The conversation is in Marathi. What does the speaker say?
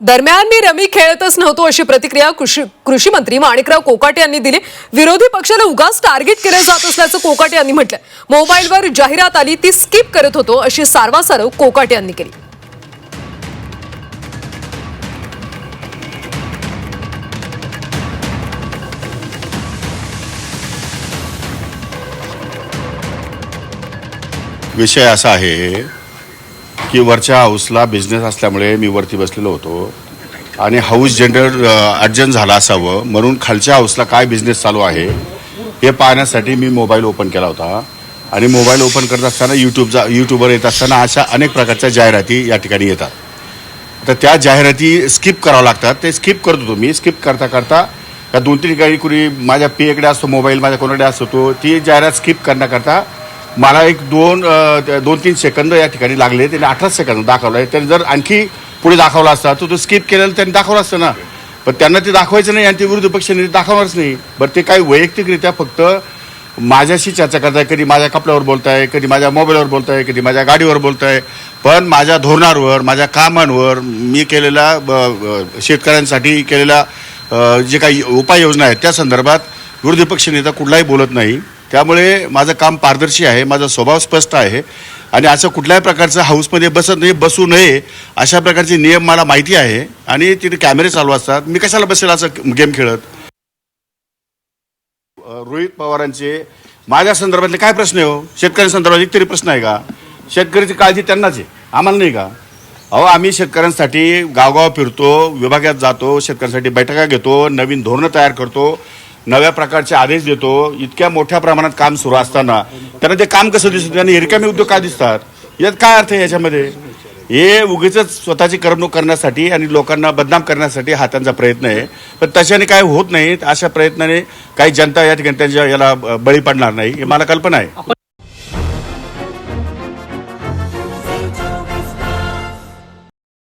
दरम्यान मी रमी खेळतच नव्हतो अशी प्रतिक्रिया कृषी कृषी मंत्री माणिकराव कोकाटे यांनी दिली. विरोधी पक्षाला उगाच टार्गेट केलं जात असल्याचं कोकाटे यांनी म्हटलं मोबाईलवर जाहिरात आली ती स्किप करत होतो अशी सारवासारव कोकाटे यांनी केली. विषय असा आहे की वरच्या हाऊसला बिझनेस असल्यामुळे मी वरती बसलेलो होतो. आणि हाऊस जनरल अर्जंट झाला असावं म्हणून खालच्या हाऊसला काय बिझनेस चालू आहे हे पाहण्यासाठी मी मोबाईल ओपन केला होता. आणि मोबाईल ओपन करत असताना यूट्यूबचा यूट्यूबवर येत असताना अशा अनेक प्रकारच्या जाहिराती या ठिकाणी येतात. तर त्या जाहिराती स्किप करावं लागतात. ते स्किप करत होतो मी. स्किप करता करता या दोन तीन ठिकाणी कुणी माझ्या पेकडे असतो मोबाईल माझ्या कोणाकडे असतो तो ती जाहिरात स्किप करण्याकरता मला एक दोन दोन तीन सेकंद या ठिकाणी लागले त्यांनी अठरा सेकंद दाखवलं. आहे त्यांनी जर आणखी पुढे दाखवला असता तर तो स्किप केलेला त्यांनी दाखवलं असतं ना. पण त्यांना ते दाखवायचं नाही आणि ते विरोधी पक्षाने ते दाखवणारच नाही. बरं ते काही वैयक्तिकरित्या फक्त माझ्याशी चर्चा करताय कधी माझ्या कपड्यावर बोलताय कधी माझ्या मोबाईलवर बोलताय कधी माझ्या गाडीवर बोलताय. पण माझ्या धोरणांवर माझ्या कामांवर मी केलेल्या ब- शेतकऱ्यांसाठी केलेल्या जे काही उपाययोजना आहेत त्या संदर्भात विरोधी पक्ष नेता कुठलाही बोलत नाही. त्यामुळे माझं काम पारदर्शी आहे माझा स्वभाव स्पष्ट आहे आणि असं कुठल्याही प्रकारचं हाऊसमध्ये बसत नाही बसू नये अशा प्रकारचे नियम मला माहिती आहे आणि तिथे कॅमेरे चालू असतात. मी कशाला बसेल असं गेम खेळत? रोहित पवारांचे माझ्या संदर्भातले काय प्रश्न आहे हो? शेतकऱ्यांसंदर्भात एक तरी प्रश्न आहे का? शेतकऱ्याची काळजी त्यांनाच आहे. आम्हाला नाही का? अहो आम्ही शेतकऱ्यांसाठी गावगाव फिरतो विभागात जातो शेतकऱ्यांसाठी बैठका घेतो नवीन धोरणं तयार करतो. नव्या प्रकारचे आदेश देतो इतक्या मोठ्या प्रमाणात काम सुरू असताना त्यांना ते काम कसं दिसतं? त्यांना हिरकामी उद्योग का दिसतात? यात काय अर्थ आहे याच्यामध्ये? हे उगीच स्वतःची करमणूक करण्यासाठी आणि लोकांना बदनाम करण्यासाठी हा त्यांचा प्रयत्न आहे. पण तशाने काय होत नाही अशा प्रयत्नाने काही जनता या ठिकाणी त्यांच्या याला बळी पडणार नाही हे मला कल्पना आहे.